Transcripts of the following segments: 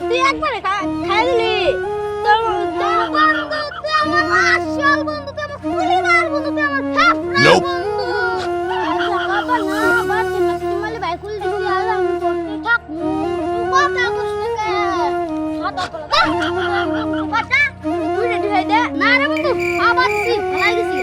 তুই একবারে খাই দিলি তোর বন্ধু তুই আমার আসল বন্ধু তুই আমার পরিবার বন্ধু তুই আমার ফেফড়া বন্ধু। বাবা না বাবা তুই না বাইকুল দিছি আর আমি তোর থাক কথা কইস কে সাদা কলা বাটা তুই রেডি হয়ে দে। না রে বন্ধু আবার সি ভালাই গেছি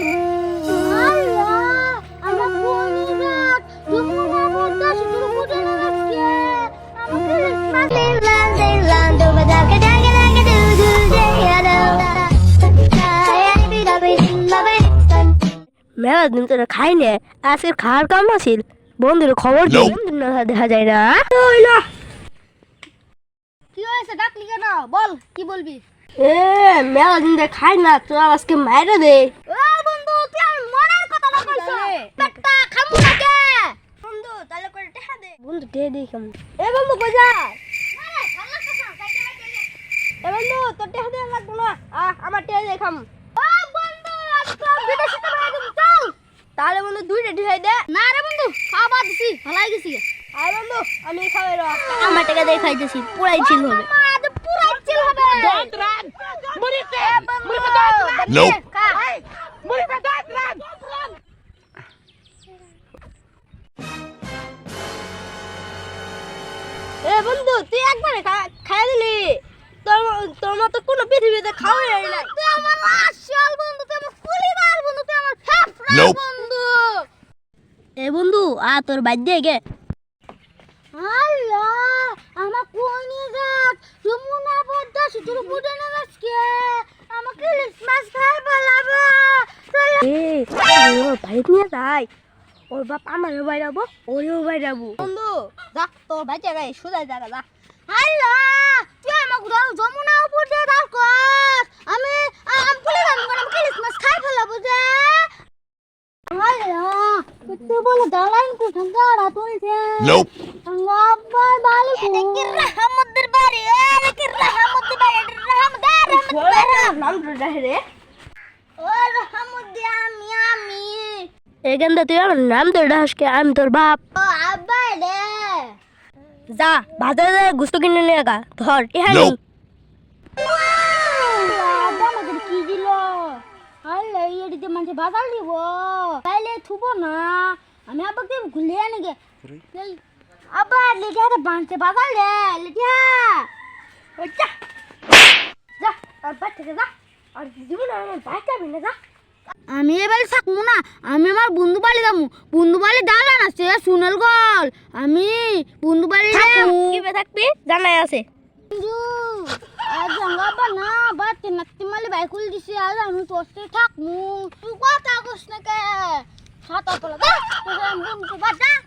মেলা দিন তোরা খাই নে আজকে খাওয়ার কাম আছিল। বন্ধুর খবর না দেখা যায় না। কি হয়েছে? ডাকলি কেন? বল কি বলবি? এ মেলা দিন ধরে খাই না তোরা আজকে মাইরে দে। ও বন্ধু তুই আমার মনের কথা না কইছ পেটটা খামু না কে? বন্ধু তাহলে করে টেহা দে। বন্ধু দে খামু এ বন্ধু কই যা? এ বন্ধু তোর টেহা দে লাগবো না। আ আমার টেহা দে খামু ও বন্ধু আজকে বিদেশে তো একদম চল তাহলে বন্ধু দুই রেডি হয়ে দে। না রে বন্ধু খাবার দিছি ভালাই গেছি আর বন্ধু আমি খাওয়াই র। আমার টাকা দিয়ে খাইতেছি পুরাই চিল হবে। পুরাই চিল হবে। দশ রান মুড়িতে মুড়িতে রান Nope. মুড়িতে দশ রান এ বন্ধু তুই একবারে খাই দিলি। তোর তোর মতো কোনো পৃথিবীতে খাওয়াই হয় না তুই আমার আসল বন্ধু তুই আমার পরিবার বন্ধু তুই আমার ফেফড়া. বন্ধু। আ তোর বাদ দিয়ে গে। আল্লাহ আমার কোন নিয়ে যাক? যমুনা পদ্মা বুঝে না আজকে আমাকে ইলিশ মাছ খাই বলাবো। এই ওর বাড়িতে নিয়ে যাই। ওর বাপ আমারও বাইরাবো ওরেও বাইরাবো। বন্ধু যা তোর বাচ্চা গায়ে সোজা জায়গা যা। আল্লাহ তুই আমাকে দাও যমুনা উপর দিয়ে দাও কর। আমি আমি বলে আমি খাই ফেলাবো যে। আল্লাহ। তুই বলে দালান কোথায়? দাঁড়া তুলছে Nope. আব্বার বালি। এটা কি রহমতের বাড়ি? এটা কি রহমতের বাড়ি? এটা রহমতের রহমতের নাম রে। ও রহমতে আমি আমি। এখান তুই আমার নাম তোর ডাসকে আমি তোর বাপ। ও আব্বা রে। যা বাজারে গুস্ত কিনে নিয়ে গা। ধর ইহানি এদিকে মানুষ বাজার দিব তাইলে থুবো না আমি আব্বাকে গে এই, আব্বা লেগে হাতে বাঁধতে বাজার রে ওই যা যা আর বাড়ি থেকে যা আর জীবন আমার যাবি না যা আমি এবারে থাকব না আমি আমার বন্ধু বাড়ি যাব বন্ধু বাড়ি দাঁড়ান আছে সুনাল গল আমি বন্ধু বাড়ি থাকবি জানাই আছে আজ জঙ্গাবা না বাতে নাতি মালি বাইকুল দিছে আজ আমি তোস্তে থাকমু। তুই কথা কস না কে? সাতা তোলা। দা তোর